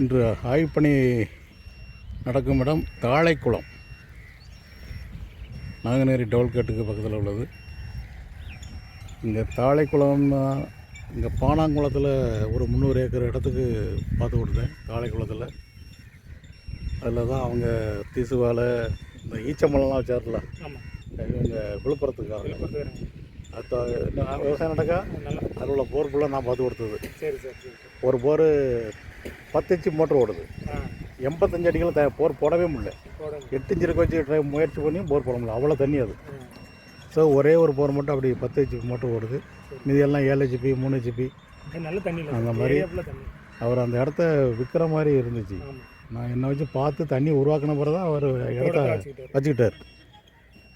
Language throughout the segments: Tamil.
இன்று ஆய்வுப்பணி நடக்கும் இடம் தாழைக்குளம் நாங்குநேரி டோல்கேட்டுக்கு பக்கத்தில் உள்ளது. இங்கே தாழைக்குளம்னா இங்கே பானாங்குளத்தில் ஒரு முந்நூறு ஏக்கர் இடத்துக்கு பார்த்து கொடுத்தேன் தாழைக்குளத்தில் அதில் தான் அவங்க தீசுவாலை இந்த ஈச்சம்பழம்லாம் வச்சார்ல. இவங்க விழுப்புரத்துக்காக விழுப்புரத்துக்காரங்க. அது விவசாயம் நடக்கா? அதில் உள்ள போர் ஃபுல்லாக நான் பார்த்து கொடுத்தது. சரி சரி. ஒரு போர் பத்து இன்ச்சு மோட்ரு ஓடுது. எண்பத்தஞ்சு அடிகளும் த போர் போடவே முடியல. எட்டு இன்ச்சு இருக்க வச்சு முயற்சி பண்ணி போர் போட முடியல. அவ்வளோ தண்ணி அது. ஸோ ஒரே ஒரு போர் மட்டும் அப்படி பத்து ஹெச்பி மோட்ரு ஓடுது. மீதி எல்லாம் ஏழு ஹெச்பி மூணு ஹெச்பி இது நல்ல தண்ணி அந்த மாதிரி- அவர் அந்த இடத்த விற்கிற மாதிரி இருந்துச்சு. நான் என்னை வச்சு பார்த்து தண்ணி உருவாக்கின பிறகு தான் அவர் இடத்த வச்சுக்கிட்டாரு.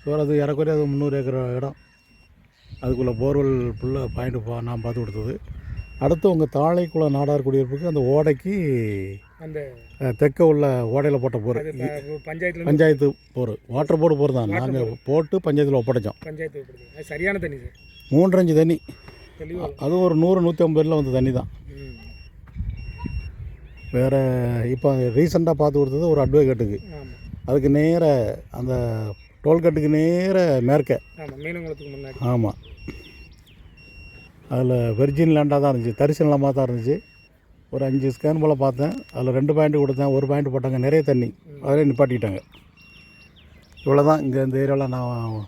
ஸோ அது ஏறக்குறைய அது முந்நூறு ஏக்கர் இடம். அதுக்குள்ளே போர்வெல் ஃபுல்லாக பாயிண்ட் நான் பார்த்து கொடுத்தது. அடுத்து உங்கள் தாழைக்குளம் நாடார் குடியிருப்புக்கு அந்த ஓடைக்கு அந்த தெற்க உள்ள ஓடையில் போட்ட போர். அது ப- பஞ்சாயத்துல panchayat bore. Water board bore தான். நாங்கள் போட்டு பஞ்சாயத்தில் ஒப்படைச்சோம். பஞ்சாயத்து சரியான தண்ணி சார். மூன்றஞ்சு தண்ணி. அது ஒரு நூறு நூற்றி ஐம்பதுல வந்த தண்ணி தான். வேறு இப்போ ரீசெண்டாக பார்த்து கொடுத்தது ஒரு அட்வொகேட்டுக்கு. அதுக்கு நேர அந்த டோல்கேட்டுக்கு நேர மேற்க. ஆமாம் முன்னாடி. ஆமாம் அதில் வெர்ஜின் லேண்டாக தான் இருந்துச்சு. தரிசு நிலமாக தான் இருந்துச்சு. ஒரு அஞ்சு ஸ்கேன் போல் பார்த்தேன். அதில் ரெண்டு பாயிண்ட் கொடுத்தேன். ஒரு பாயிண்ட் போட்டாங்க. நிறைய தண்ணி. அதிலே நிப்பாட்டிக்கிட்டாங்க இவ்வளோ தான் இங்கே இந்த ஏரியாவில் நான்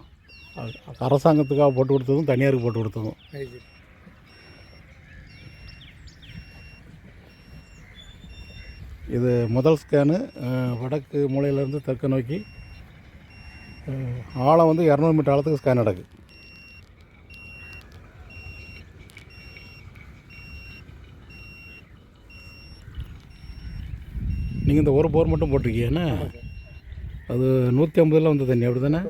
அரசாங்கத்துக்காக போட்டு கொடுத்ததும் தனியாருக்கு போட்டு கொடுத்ததும். இது முதல் ஸ்கேனு வடக்கு மூலையிலேருந்து தெற்கு நோக்கி. ஆழம் வந்து இரநூறு மீட்டர் ஆழத்துக்கு ஸ்கேன் நடக்குது. நீங்கள் இந்த ஒரு போர் மட்டும் போட்டிருக்கீங்கன்னா அது நூற்றி ஐம்பதில் வந்த தண்ணி அப்படி தானே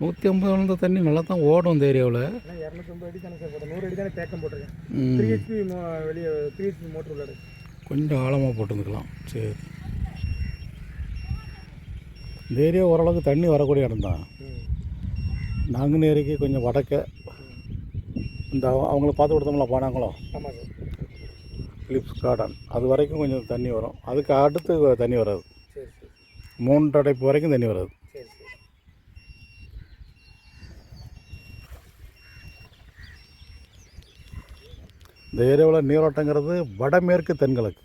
நூற்றி ஐம்பது வந்த தண்ணி நல்லா தான் ஓடும் இந்த ஏரியாவில். நூறு வெளியே கொஞ்சம் ஆழமாக போட்டுருந்துக்கலாம். சரி. இந்த ஏரியா ஓரளவுக்கு தண்ணி வரக்கூடிய இடம் தான். ம் நாங்குநேரிக்கு கொஞ்சம் வடக்க. இந்த அவங்கள பார்த்து கொடுத்தோம்ல போனாங்களோ ஆமாம் சார் பிலிப்ஸ் கார்டன் அது வரைக்கும் கொஞ்சம் தண்ணி வரும். அதுக்கு அடுத்து தண்ணி வராது. சரி சரி. மூன்று அடைப்பு வரைக்கும் தண்ணி வராது. இந்த ஏரியாவில் நீரோட்டங்கிறது வடமேற்கு தென்கிழக்கு.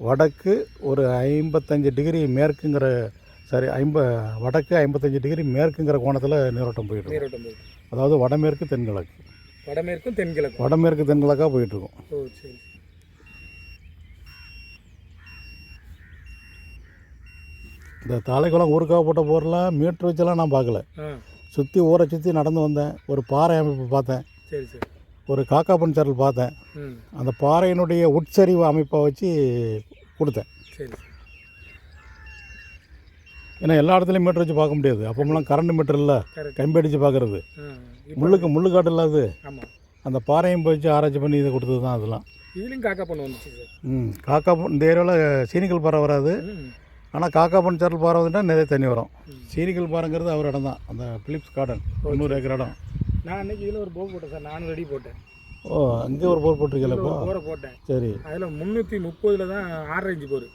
வடக்கு ஒரு ஐம்பத்தஞ்சு டிகிரி மேற்குங்கிற சரி ஐம்ப வடக்கு ஐம்பத்தஞ்சு டிகிரி மேற்குங்கிற கோணத்தில் நீரோட்டம் போயிட்டு அதாவது வடமேற்கு தென்கிழக்கு. வடமேற்கும் தென்கிழக்கும். வடமேற்கு தென்கிழக்காக போயிட்டுருக்கும் ஓ சரி இந்த தாளைக்குளம் ஊருக்காக போட்ட போரெலாம் மீட்ரு வச்செல்லாம் நான் பார்க்கல. சுற்றி ஊரை சுற்றி நடந்து வந்தேன். ஒரு பாறை அமைப்பு பார்த்தேன். சரி சரி. ஒரு காக்கா பஞ்சரில் பார்த்தேன். அந்த பாறையினுடைய உட்சரிவு அமைப்பை வச்சு கொடுத்தேன். சரி ஏன்னா எல்லா இடத்துலையும் மீட்டர் வச்சு பார்க்க முடியாது. அப்போமெல்லாம் கரண்ட் மீட்டர் இல்லை. கம்பி அடித்து பார்க்குறது. முள்ளுக்கு முள்ளு காட்டு இல்லாது அந்த பாறையும் வச்சு ஆராய்ச்சி பண்ணி இதை கொடுத்தது தான் அதெல்லாம். இதுலேயும் காக்கா பண்ண வந்துச்சு ம் காக்கா இந்த ஏரியாவில் சீனிக்கல் பாறை வராது. ஆனால் காக்கா பஞ்சரில் பாறை வந்துட்டால் நிறைய தண்ணி வரும். ம். சீனிக்கல் பாறைங்கிறது அவர் இடம் தான். அந்த பிலிப்ஸ் கார்டன் தொண்ணூறு ஏக்கர் இடம். நான் அன்னைக்கு இதில் ஒரு போர் போட்டேன் சார். நானூறு அடி போட்டேன். ஓ அங்கே ஒரு போர் போட்டிருக்கல போரை போட்டேன். சரி. அதில் முந்நூற்றி முப்பதில் தான் ஆறரை இன்ச்சு போர்.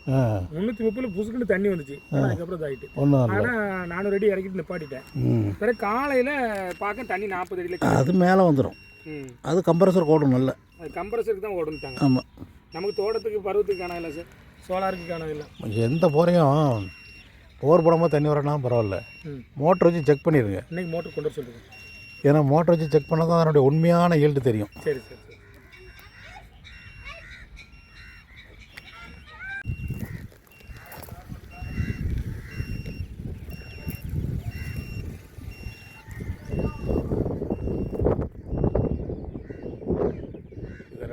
முந்நூற்றி முப்பதில் புசுக்குன்னு தண்ணி வந்துச்சு. அதுக்கப்புறம் இதாகிட்டு ஆனால் நானூறு அடி இறக்கிட்டு நிப்பாட்டிட்டேன். பிறகு காலையில் பார்க்க தண்ணி நாற்பது அடியில் அது மேலே வந்துடும் அது கம்ப்ரஸர் ஓடும் நல்ல. கம்ப்ரஸருக்கு தான் ஓடுன்ட்டாங்க ஆமாம் நமக்கு தோட்டத்துக்கு பருவத்துக்கு காண இல்லை சார். சோலாருக்கு காண இல்லை. எந்த போரையும் போர் போடாமல் தண்ணி வரனா பரவாயில்ல. மோட்டர் வச்சு செக் பண்ணிடுங்க. இன்னைக்கு மோட்டர் கொண்டு வர சொல்லுங்கள் ஏன்னா மோட்டர் வச்சு செக் பண்ணால் தான் அதனுடைய உண்மையான ஈல்டு தெரியும். சரி சரி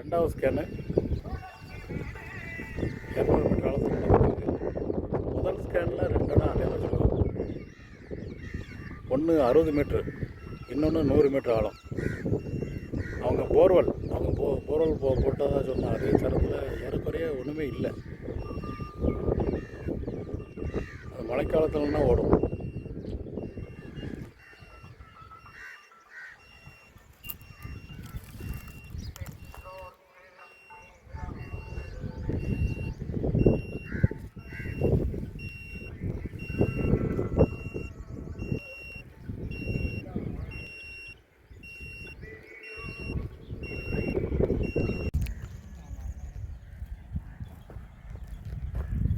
ரெண்டாவது ஸ்கேனு இரநூறு மீட்டர் அளவுக்கு நடந்திருக்கு. முதல் ஸ்கேனில் ரெண்டு இடம் அதே மாதிரி சொல்லுவோம் ஒன்று அறுபது மீட்ரு இன்னொன்று நூறு மீட்ரு ஆழம். அவங்க போர்வெல் அவங்க போ போர்வெல் போ போட்டதாக சொன்னால் அதே தரத்தில் ஏறக்குறைய ஒன்றுமே இல்லை. அது மழைக்காலத்துலன்னா ஓடும்.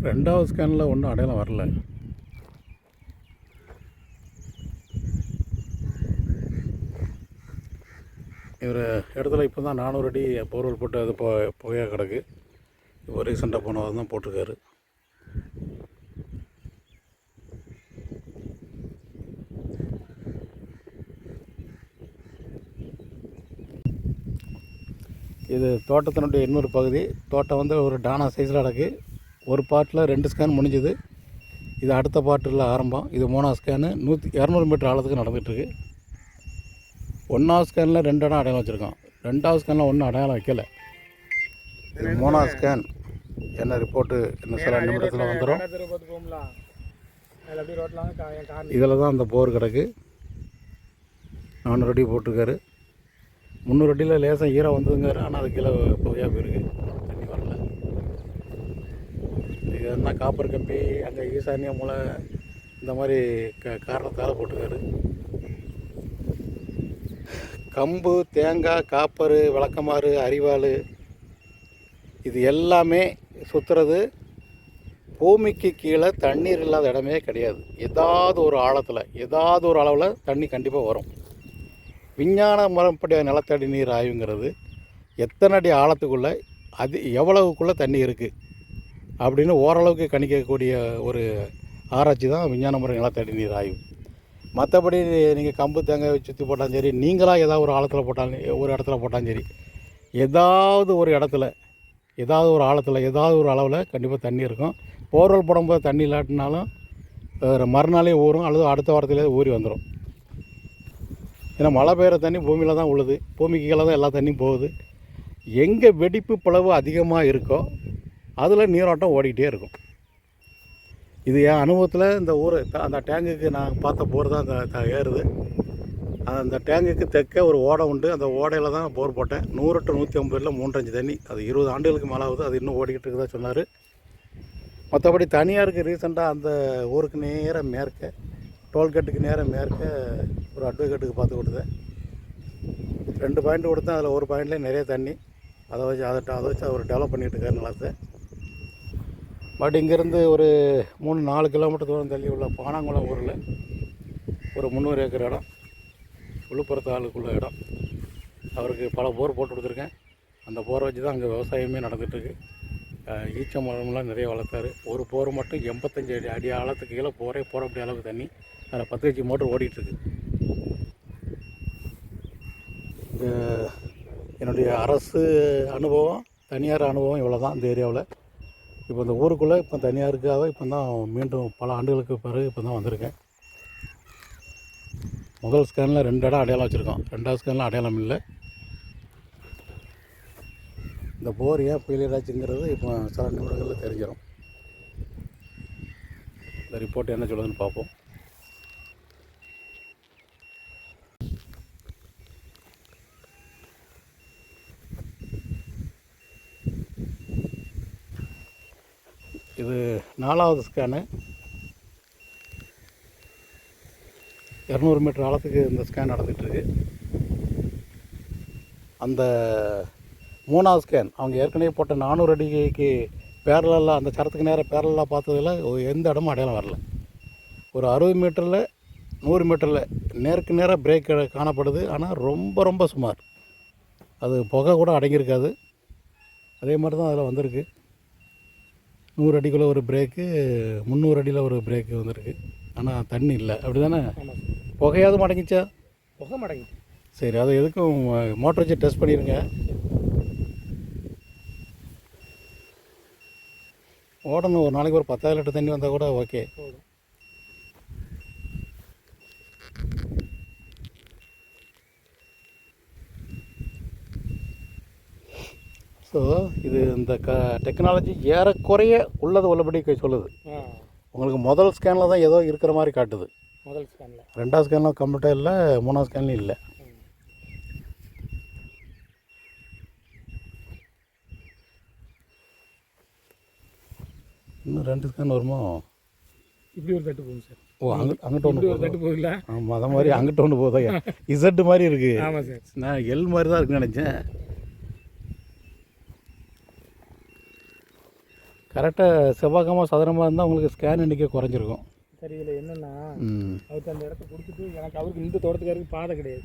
ரெண்டாவது ஸ்கேனில் ஒன்றும் அடையாளம் வரல. இவர் இடத்துல இப்போ தான் நானூறு அடி போர்வெல் போட்டு அது போ புகையாக கிடக்கு. இப்போ ரீசெண்டாக போனவர் தான் போட்டிருக்காரு. இது தோட்டத்தினுடைய இன்னொரு பகுதி. தோட்டம் வந்து ஒரு டானா சைஸில் கிடக்கு. ஒரு பாட்டில் ரெண்டு ஸ்கேன் முடிஞ்சுது. இது அடுத்த பாட்டில் ஆரம்பம். இது மூணாவது ஸ்கேனு நூற்றி இரநூறு மீட்டர் ஆழத்துக்கு நடந்துகிட்ருக்கு. ஒன்றாவது ஸ்கேனில் ரெண்டு இடம் அடையாளம் வச்சுருக்கோம் ரெண்டாவது ஸ்கேனில் ஒன்றும் அடையாளம் வைக்கல. இது மூணாவது ஸ்கேன் என்ன ரிப்போர்ட்டு இன்னும் சில நிமிடத்தில் வந்துடும் இதில் தான் அந்த போர் கிடக்கு. நானூறு அடி போட்டிருக்காரு. முந்நூறு அடியில் லேசாக ஈரம் வந்ததுங்காரு ஆனால் அது கீழே புகையாக போயிருக்கு. இது என்ன காப்பர் கம்பி அங்கே ஈசானிய மூளை இந்த மாதிரி க காரணத்தால் போட்டுக்காரு. கம்பு தேங்காய் காப்பர் விளக்கமாறு அரிவாள் இது எல்லாமே சுற்றுறது பூமிக்கு கீழே தண்ணீர் இல்லாத இடமே கிடையாது. ஏதாவது ஒரு ஆழத்தில் ஏதாவது ஒரு அளவில் தண்ணி கண்டிப்பாக வரும். விஞ்ஞான முறைப்படி நிலத்தடி நீர் ஆய்வுங்கிறது எத்தனை அடி ஆழத்துக்குள்ளே அது எவ்வளவுக்குள்ளே தண்ணி இருக்குது அப்படின்னு ஓரளவுக்கு கணிக்கக்கூடிய ஒரு ஆராய்ச்சி தான் விஞ்ஞான முறை நிலத்தடி நீர் ஆய்வு. மற்றபடி நீங்கள் கம்பு தேங்காய் சுற்றி போட்டாலும் சரி நீங்களாக ஏதாவது ஒரு ஆழத்தில் போட்டாலும் ஒரு இடத்துல போட்டாலும் சரி ஏதாவது ஒரு இடத்துல ஏதாவது ஒரு ஆழத்தில் ஏதாவது ஒரு அளவில் கண்டிப்பாக தண்ணி இருக்கும். போர்வெல் போடும்போது தண்ணி இல்லாட்டினாலும் மறுநாளே ஊறும் அல்லது அடுத்த வாரத்திலே ஊறி வந்துடும் ஏன்னா மழை பெய்கிற தண்ணி பூமியில் தான் உழுது பூமிக்கு கீழே தான் எல்லா தண்ணியும் போகுது. எங்கே வெடிப்பு பிளவு அதிகமாக இருக்கோ அதில் நீரோட்டம் ஓடிக்கிட்டே இருக்கும். இது என் அனுபவத்தில் இந்த ஊர் அந்த டேங்குக்கு நான் பார்த்த போர் தான் அந்த த- ஏறுது. அந்த டேங்குக்கு தெற்க ஒரு ஓடை உண்டு. அந்த ஓடையில் தான் போர் போட்டேன். நூறு டு நூற்றி ஐம்பதில் மூன்றஞ்சு தண்ணி. அது இருபது ஆண்டுகளுக்கு மேலே ஆகுது. அது இன்னும் ஓடிக்கிட்டு இருக்குதா சொன்னார். மற்றபடி தனியாருக்கு ரீசெண்டாக அந்த ஊருக்கு நேராக மேற்க டோல்கேட்டுக்கு நேராக மேற்க ஒரு அட்வொகேட்டுக்கு பார்த்து கொடுத்தேன். ரெண்டு பாயிண்ட் கொடுத்தேன். அதில் ஒரு பாயிண்ட்லேயே நிறைய தண்ணி. அதை வச்சு அதை அதை வச்சு அவர் டெவலப் பண்ணிகிட்டு இருக்காரு நிலத்தை. பட் இங்கேருந்து ஒரு மூணு நாலு கிலோமீட்டர் தூரம் தள்ளி உள்ள பானாங்குளம் ஊரில் ஒரு முந்நூறு ஏக்கர் இடம் விழுப்புரத்து ஆளுக்குள்ள இடம். அவருக்கு பல போர் போட்டு கொடுத்துருக்கேன். அந்த போரை வச்சு தான் அங்கே விவசாயமே நடந்துகிட்ருக்கு. ஈச்ச மரம்லாம் நிறைய வளர்த்தாரு. ஒரு போர் மட்டும் எண்பத்தஞ்சு அடி அடி ஆழத்துக்கு கீழே போரே போட முடிய அளவுக்கு தண்ணி. அதில் பத்து வச்சு மோட்டர் ஓடிட்டுருக்கு இந்த என்னுடைய அரசு அனுபவம் தனியார் அனுபவம் இவ்வளோ தான் இந்த ஏரியாவில். இப்போ இந்த ஊருக்குள்ளே இப்போ தனியாருக்காக இப்போ தான் மீண்டும் பல ஆண்டுகளுக்கு பிறகு இப்போ தான் வந்திருக்கேன். முதல் ஸ்கேனில் ரெண்டு இடம் அடையாளம் வச்சுருக்கோம். ரெண்டாவது ஸ்கேனில் அடையாளம் இல்லை. இந்த போர் ஏன் ஃபெயிலியர் ஆச்சுங்கிறது இப்போ சில நிமிடங்களில் தெரிஞ்சிடும். இந்த ரிப்போர்ட் என்ன சொல்லுதுன்னு பார்ப்போம். இது நாலாவது ஸ்கேனு இரநூறு மீட்டர் ஆழத்துக்கு இந்த ஸ்கேன் நடந்துகிட்ருக்கு. அந்த மூணாவது ஸ்கேன் அவங்க ஏற்கனவே போட்ட நானூறு அடிக்கு பேரலாக அந்த சரத்துக்கு நேரம் பேரலாக பார்த்ததில் எந்த இடமும் அடையாளம் வரல. ஒரு அறுபது மீட்டரில் நூறு மீட்டரில் நேருக்கு நேராக பிரேக் காணப்படுது. ஆனால் ரொம்ப ரொம்ப சுமார். அது புகை கூட அடங்கியிருக்காது. அதே மாதிரி தான் அதில் வந்திருக்கு. நூறு அடிக்குள்ளே ஒரு பிரேக்கு முந்நூறு அடியில் ஒரு பிரேக்கு வந்திருக்கு. ஆனால் தண்ணி இல்லை. அப்படி தானே புகையாவது அடங்கிச்சா புகை மடங்கி சரி அதை எதுக்கும் மோட்டர் வச்சு டெஸ்ட் பண்ணிடுங்க ஓடணும் ஒரு நாளைக்கு ஒரு பத்தாயிரம் லிட்டர் தண்ணி வந்தால் கூட ஓகே ஸோ இது இந்த க டெக்னாலஜி ஏறக்குறைய உள்ளது உள்ளபடி சொல்லுது. உங்களுக்கு முதல் ஸ்கேனில் தான் ஏதோ இருக்கிற மாதிரி காட்டுது. முதல் ஸ்கேனில் ரெண்டாவது ஸ்கேனில் கம்ப்யூட்டர் இல்லை மூணாவது ஸ்கேன்லையும் இல்லை. இன்னும் ரெண்டு ஸ்கேன் வருமோ? இப்படி ஒரு தட்டு போகும் சார். ஓ அங்க அங்கிட்ட ஒன்று ஒரு தட்டு போகுதுல்ல? ஆமாம் அதை மாதிரி அங்கிட்ட ஒன்று போதா இசட்டு மாதிரி இருக்குது ஆமாம் சார். நான் எல் மாதிரி தான் இருக்குன்னு நினச்சேன். கரெக்டாக செவ்வாய்க்கிழமை சதுரமாக இருந்தால் உங்களுக்கு ஸ்கேன் எண்ணிக்கை குறைஞ்சிருக்கும். சரி இதில் என்னென்னா அவருக்கு அந்த இடத்த கொடுத்துட்டு எனக்கு அவருக்கு இந்த தோட்டத்துக்காருக்கு பாதை கிடையாது.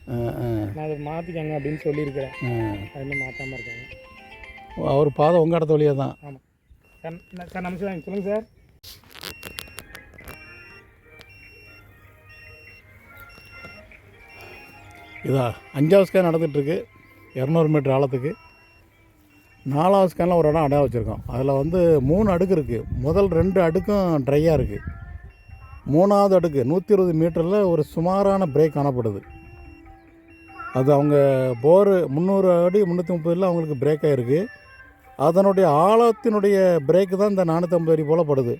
நான் அதை மாற்றிக்கங்க அப்படின்னு சொல்லியிருக்கிறேன். அது இன்னும் மாற்றாமல் இருக்காங்க. அவர் பாதை உங்கள் இடத்து வழியாக தான். ஆமாம் சார் சார் நமஸ்காரம். சொல்லுங்கள் சார். இதா அஞ்சாவது ஸ்கேன் நடந்துகிட்ருக்கு இரநூறு மீட்டர் ஆழத்துக்கு. நாலாவது ஸ்கேனில் ஒரு இடம் அடையாளம் வச்சுருக்கோம். அதில் வந்து மூணு அடுக்கு இருக்குது முதல் ரெண்டு அடுக்கும் ட்ரையாக இருக்குது மூணாவது அடுக்கு நூற்றி இருபது மீட்டரில் ஒரு சுமாரான பிரேக் காணப்படுது. அது அவங்க போரு முந்நூறு அடி முந்நூற்றி முப்பதில் அவங்களுக்கு பிரேக் ஆகிருக்கு அதனுடைய ஆழத்தினுடைய பிரேக்கு தான் இந்த நானூற்றம்பது அடி போல் படுது.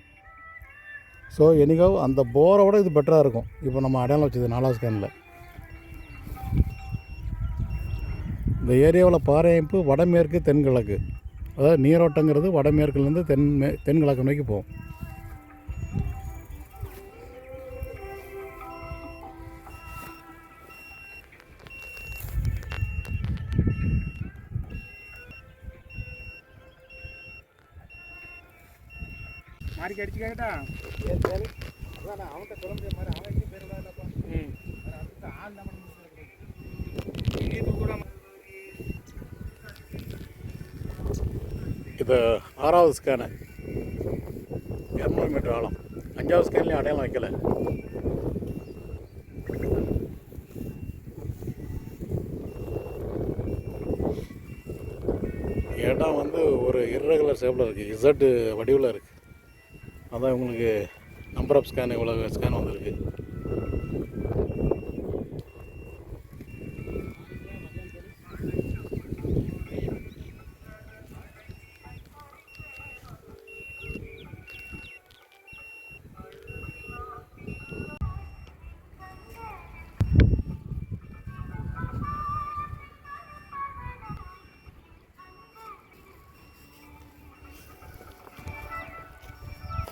ஸோ எனிகோ அந்த போரை விட இது பெட்டராக இருக்கும். இப்போ நம்ம அடையாளம் வச்சது நாலாவது ஸ்கேனில் இந்த ஏரியாவில் பாறை அமைப்பு வடமேற்கு தென்கிழக்கு. அதாவது நீரோட்டங்கிறது வடமேற்குலேருந்து தென் மே- தென்கிழக்கு நோக்கி போகும். மாறிக்கு அடிச்சு கேட்டா? அவன்கிட்ட குறைஞ்ச மாதிரி அவன் எங்கேயும் பேருடா இல்லைப்பா ம் ஆள் நம்ம இது கூட இப்போ ஆறாவது ஸ்கேனு இரநூறு மீட்டர் ஆழம். அஞ்சாவது ஸ்கேன்லேயும் அடையாளம் வைக்கல. இடம் வந்து ஒரு இர்ரெகுலர் ஷேப்பில் இருக்குது இசட்டு வடிவில் இருக்குது அதான் உங்களுக்கு நம்பர் ஆஃப் ஸ்கேன் இவ்வளோ ஸ்கேன் வந்திருக்கு.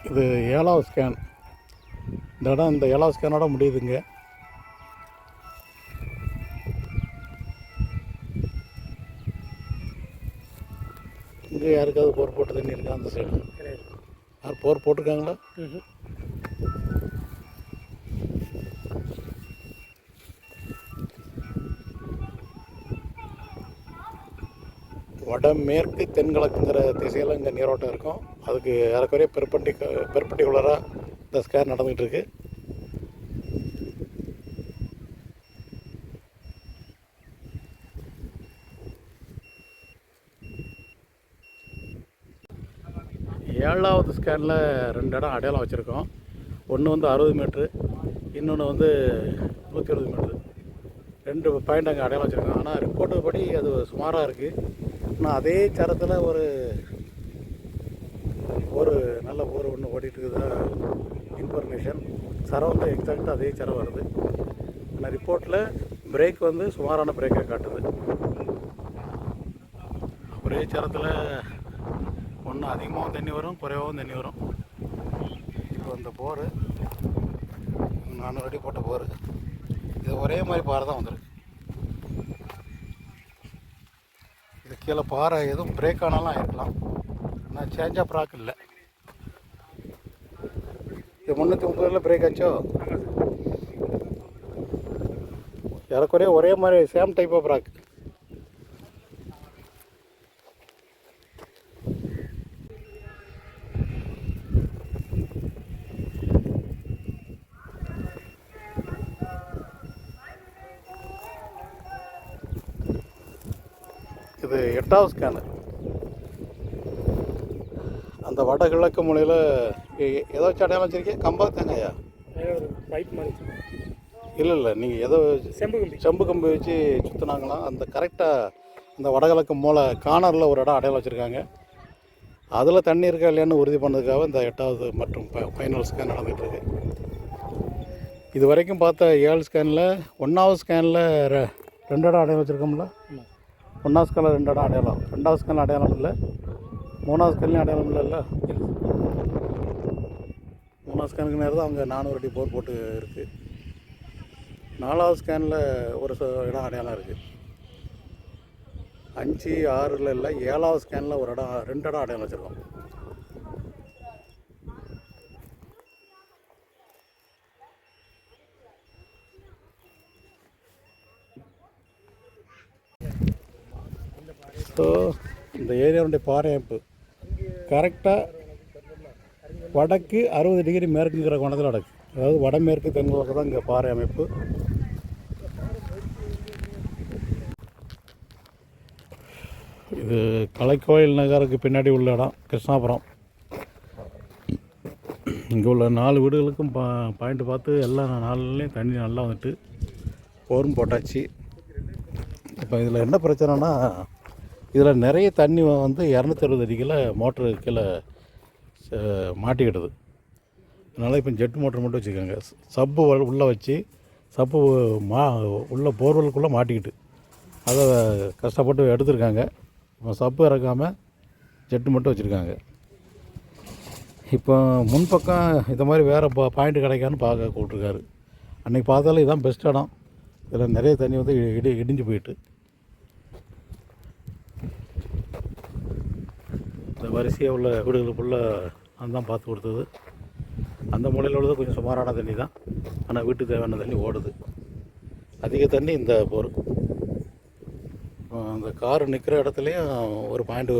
இது ஏழாவது ஸ்கேன் இந்த இடம் இந்த ஏழாவது ஸ்கேனோட முடியுதுங்க. இங்கே யாருக்காவது போர் போட்டு தண்ணி இருக்கா அந்த சைடு யார் போர் போட்டிருக்காங்களா? வடமேற்கு தென்கிழக்குங்கிற திசையில் இங்கே நீரோட்டம் இருக்கும். அதுக்கு ஏறக்குறைய பெர்பெண்டி பெர்பெண்டிகுலராக இந்த ஸ்கேன் நடந்துகிட்டு இருக்கு ஏழாவது ஸ்கேனில் ரெண்டு இடம் அடையாளம் வச்சுருக்கோம். ஒன்று வந்து அறுபது மீட்ரு இன்னொன்று வந்து நூற்றி இருபது மீட்ரு ரெண்டு பாயிண்ட் அங்கே அடையாளம் வச்சுருக்கோம். ஆனால் ரிப்போர்ட்டு படி அது சுமாராக இருக்குது ஆனால் அதே சரத்தில் ஒரு நல்ல போர் ஒன்று ஓடிட்டுருக்குதா இன்ஃபர்மேஷன் சரம் வந்து எக்ஸாக்டாக அதே சரம் வருது. ஆனால் ரிப்போர்ட்டில் பிரேக் வந்து சுமாரான பிரேக்காக காட்டுது. ஒரே சரத்தில் ஒன்று அதிகமாகவும் தண்ணி வரும் குறைவாகவும் தண்ணி வரும். இப்போ அந்த போரு நானூறு அடி போட்ட போர். இது ஒரே மாதிரி பாறை தான் வந்துருக்கு. இது கீழே பாறை எதுவும் பிரேக் ஆனாலும் இருக்கலாம் ஆனால் சேஞ்ச் ஆஃப் ராக் இல்லை. முந்நூற்றி முப்பதுல பிரேக் ஆச்சோ? ஏறக்குறைய ஒரே மாதிரி சேம் டைப் ஆஃப் ராக் இது எட்டாவது ஸ்கேனு அந்த வடகிழக்கு மூலையில் வச்சு அடையாளம் வச்சிருக்கீங்க? கம்பா தேங்காயா? பைப் மாதிரி. இல்லை இல்லை. நீங்கள் எதை செம்பு கம்பி. செம்பு கம்பி வச்சு சுற்றுனாங்களாம் அந்த கரெக்டாக அந்த வடகிழக்கு மூலை கார்னரில் ஒரு இடம் அடையாளம் வச்சுருக்காங்க. அதில் தண்ணி இருக்கா இல்லையான்னு உறுதி பண்ணதுக்காக இந்த எட்டாவது மற்றும் ஃபைனல் ஸ்கேன் நடந்துகிட்ருக்கு இது வரைக்கும் பார்த்த ஏழு ஸ்கேனில் ஒன்றாவது ஸ்கேனில் ரெண்டு இடம் அடையாளம் வச்சுருக்கோம்ல? ஒன்றாவது ஸ்கேனில் ரெண்டு இடம் அடையாளம். ரெண்டாவது ஸ்கேனில் அடையாளம் இல்லை. மூணாவது ஸ்கேன்லையும் அடையாளம் இல்லைல்ல? மூணாவது ஸ்கேனுக்கு நேரம் தான் அங்கே நானூறு அடி போர் போட்டு இருக்குது நாலாவது ஸ்கேனில் ஒரு இடம் அடையாளம் இருக்குது அஞ்சு ஆறில் இல்லை ஏழாவது ஸ்கேனில் ஒரு இடம் ரெண்டு இடம் அடையாளம் வச்சுருக்கோம். ஸோ இந்த ஏரியாவுடைய பாறை அமைப்பு கரெக்டாக வடக்கு அறுபது டிகிரி மேற்குங்கிற கோணத்தில் நடக்கு அதாவது வடமேற்கு தென்கிழக்கு தான் இங்கே பாறை அமைப்பு. இது கலைக்கோயில் நகருக்கு பின்னாடி உள்ள இடம் கிருஷ்ணாபுரம். இங்கே உள்ள நாலு வீடுகளுக்கும் பா பாயிண்ட் பார்த்து எல்லா நாள்லேயும் தண்ணி நல்லா வந்துட்டு போரும் போட்டாச்சு. இப்போ இதில் என்ன பிரச்சனைனா இதில் நிறைய தண்ணி வந்து இரநூத்தி அறுபது அடிக்கில் மோட்ரு கீழே மாட்டிக்கிடுது அதனால் இப்போ ஜெட் மோட்டர் மட்டும் வச்சுக்கோங்க சப்பு உள்ளே வச்சு சப்பு மா உள்ள போர்வெலுக்குள்ளே மாட்டிக்கிட்டு. அதை கஷ்டப்பட்டு எடுத்திருக்காங்க. இப்போ சப்பு இறக்காமல் ஜெட்டு மட்டும் வச்சுருக்காங்க. இப்போ முன்பக்கம் இந்த மாதிரி வேறு பா பாயிண்ட் கிடைக்கான்னு பார்க்க கூப்பிட்ருக்காரு அன்றைக்கி பார்த்தாலும் இதுதான் பெஸ்ட் இடம். இதில் நிறைய தண்ணி வந்து இடி இடிஞ்சு போயிட்டு. வரிசையாக உள்ள வீடுகளுக்குள்ளே நான் தான் பார்த்து கொடுத்தது. அந்த மூலையில் உள்ளது கொஞ்சம் சுமாரான தண்ணி தான். ஆனால் வீட்டுக்கு தேவையான தண்ணி ஓடுது. அதிக தண்ணி இந்த போர். அந்த கார் நிற்கிற இடத்துலையும் ஒரு பாயிண்ட்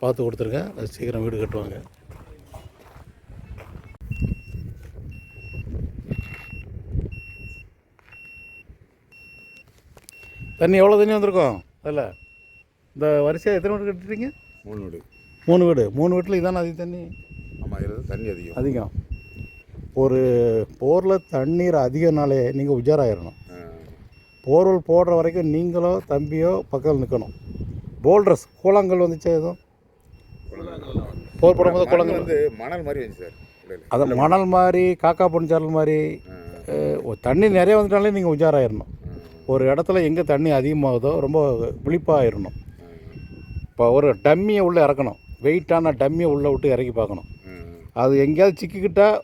பார்த்து கொடுத்துருக்கேன். அது சீக்கிரம் வீடு கட்டுவாங்க. தண்ணி எவ்வளோ தண்ணி வந்திருக்கும்? அதில் இந்த வரிசையாக எத்தனை வீடு கட்டுறீங்க மூணு வீடு. மூணு வீடு மூணு வீட்டில் இதானே அதிக தண்ணி? ஆமாம் இதில் தண்ணி அதிகம். அதிகம். ஒரு போரில் தண்ணீர் அதிகனாலே நீங்கள் உஜாராயிடணும். போர்வெல் போடுற வரைக்கும் நீங்களோ தம்பியோ பக்கத்தில் நிற்கணும் போல்ட்ரஸ் கூழாங்கல் வந்துச்சா எதுவும்? போர் போடும்போது கூழாங்கல். வந்து மணல் மாதிரி வந்துச்சு சார். அது மணல் மாதிரி காக்கா பொன்சாரல் மாதிரி தண்ணி நிறைய வந்துட்டாலே நீங்கள் உஜாராயிடணும். ஒரு இடத்துல எங்கே தண்ணி அதிகமாகுதோ ரொம்ப விழிப்பாயிடணும் இப்போ ஒரு டம்மியை உள்ளே இறக்கணும். வெயிட்டான டம்மியை உள்ளே விட்டு இறக்கி பார்க்கணும். அது எங்கேயாவது சிக்கிக்கிட்டால்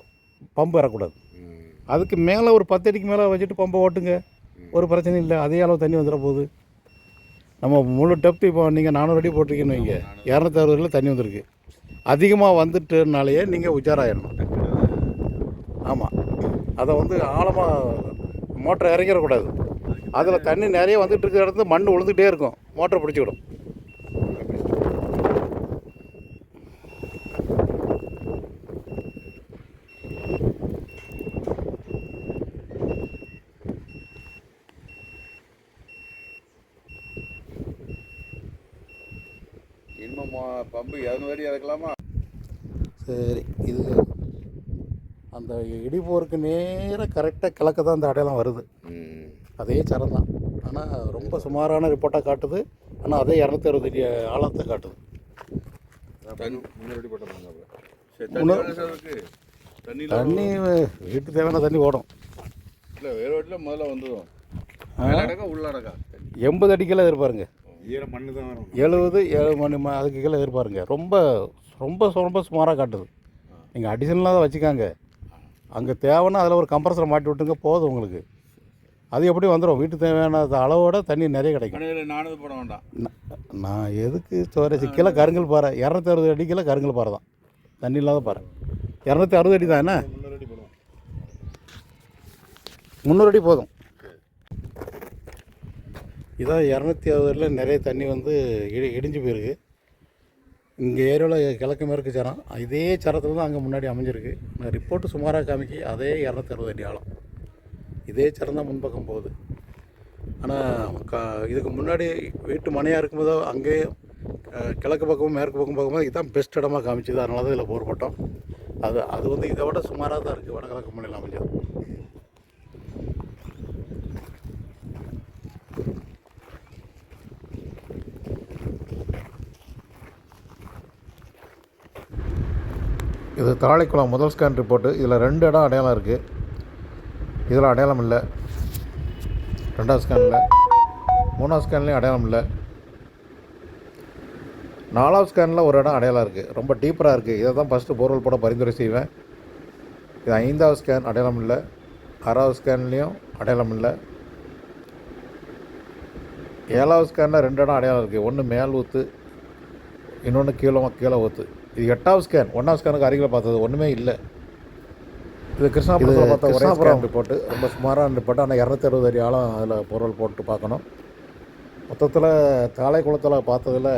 பம்பு இறக்கக்கூடாது அதுக்கு மேலே ஒரு பத்து அடிக்கு மேலே வச்சுட்டு பம்பை ஓட்டுங்க. ஒரு பிரச்சனையும் இல்லை. அதே அளவு தண்ணி வந்துட போகுது. நம்ம முழு டெப்த்து இப்போ நீங்கள் நானூறு அடி போட்டிருக்கீங்கன்னு வைங்க. இரநூத்தி அறுபதுல தண்ணி வந்திருக்கு. அதிகமாக வந்துட்டுனாலேயே நீங்கள் உஜாராயிடணும் ஆமாம் அதை வந்து ஆழமாக மோட்டரை இறங்கிடக்கூடாது. அதில் தண்ணி நிறைய வந்துட்டு இருக்கிற இடத்துல மண் விழுந்துகிட்டே இருக்கும். மோட்டரை பிடிச்சிக்கிடும் இன்னும் மொ- பம்பு இரநூறு அடி இறக்கலாமா? சரி இது அந்த இடிபோருக்கு நேராக கரெக்டாக கிழக்க தான் அந்த அடையாளம் வருது. அதே சரம் தான். ஆனால் ரொம்ப சுமாரான ரிப்போர்ட்டாக காட்டுது. ஆனால் அதே இரநூத்தி அறுபது அடி ஆழத்தை காட்டுது. தண்ணி வீட்டுக்கு தேவையான தண்ணி ஓடும். இல்லை வேறு வீட்டில் முதல்ல வந்துடும்? உள்ளடக்கா? எண்பது அடிக்கெல்லாம் எதிர்பாருங்க. ஈர மண்ணு தான் வரும். எழுபது ஏழு மணி அதுக்கு கீழே எதிர்பாருங்க. ரொம்ப ரொம்ப ரொம்ப சுமாராக காட்டுது. நீங்கள் அடிஷனலாக தான் வச்சுக்காங்க. அங்கே தேவைன்னா அதில் ஒரு கம்ப்ரஸரை மாட்டி விட்டுங்க போதும் உங்களுக்கு. அது எப்படி வந்துடும் வீட்டுக்கு தேவையான அளவோட தண்ணி நிறைய கிடைக்கும். நானூறு போட வேண்டாம். நான் எதுக்கு ஸ்டோரேஜ் கீழே கருங்கல் பாறை. இரநூத்தி அறுபது அடி கீழே கருங்கல் பாறை தான். தண்ணி இல்லாத பாறை. இரநூத்தி அறுபது அடி தான் என்ன? முன்னூறு அடி போடுவோம். முந்நூறு அடி போதும். இதான் இரநூத்தி அறுபதுல நிறைய தண்ணி வந்து இடி இடிஞ்சு போயிருக்கு. இங்கே ஏரியாவில் கிழக்கு மேற்கு சரம் இதே சரத்தில் தான் அங்கே முன்னாடி அமைஞ்சிருக்கு. நான் ரிப்போர்ட்டு சுமாராக காமிக்கி அதே இரநூத்தி அறுபது அடி ஆழம். இதே சரம் தான் முன்பக்கம் போகுது. ஆனால் க இதுக்கு முன்னாடி வீட்டு மனையாக இருக்கும்போதோ அங்கேயே கிழக்கு பக்கமும் மேற்கு பக்கம் பார்க்கும்போது இதுதான் பெஸ்ட் இடமாக காமிச்சுது. அதனால தான் இதில் போர் போட்டோம். அது அது வந்து இதை விட சுமாராக தான் இருக்குது வடகிழக்கு முனையில் அமைஞ்சது. இது தாழைக்குளம் முதல் ஸ்கேன் ரிப்போர்ட்டு இதில் ரெண்டு இடம் அடையாளம் இருக்குது இதில் அடையாளம் இல்லை. ரெண்டாவது ஸ்கேனில் மூணாவது ஸ்கேன்லேயும் அடையாளம் இல்லை. நாலாவது ஸ்கேனில் ஒரு இடம் அடையாளம் இருக்குது ரொம்ப டீப்பராக இருக்குது இதை தான் ஃபஸ்ட்டு போர்வெல் போட பரிந்துரை செய்வேன். இது ஐந்தாவது ஸ்கேன் அடையாளம் இல்லை. ஆறாவது ஸ்கேன்லேயும் அடையாளம் இல்லை. ஏழாவது ஸ்கேனில் ரெண்டு இடம் அடையாளம் இருக்குது ஒன்று மேல் ஊற்று இன்னொன்று கீழே கீழே ஊற்று இது எட்டாவது ஸ்கேன் ஒன்றாவது ஸ்கேனுக்கு அருகில் பார்த்தது ஒன்றுமே இல்லை. இது கிருஷ்ணாபுரத்தில் பார்த்தா ஒரே ரிப்போர்ட்டு ரொம்ப சுமாராக ரிப்போர்ட்டு ஆனால் இரநூத்தி அறுபது ஆழம் அதில் பொருள் போட்டு பார்க்கணும். மொத்தத்தில் தாளை குளத்தில் பார்த்ததில்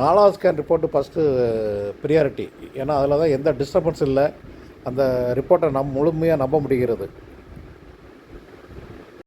நாலாவது ஸ்கேன் ரிப்போர்ட்டு ஃபஸ்ட்டு ப்ரியாரிட்டி ஏன்னா அதில் தான் எந்த டிஸ்டர்பன்ஸ் இல்லை. அந்த ரிப்போர்ட்டை நம் முழுமையாக நம்ப முடிகிறது.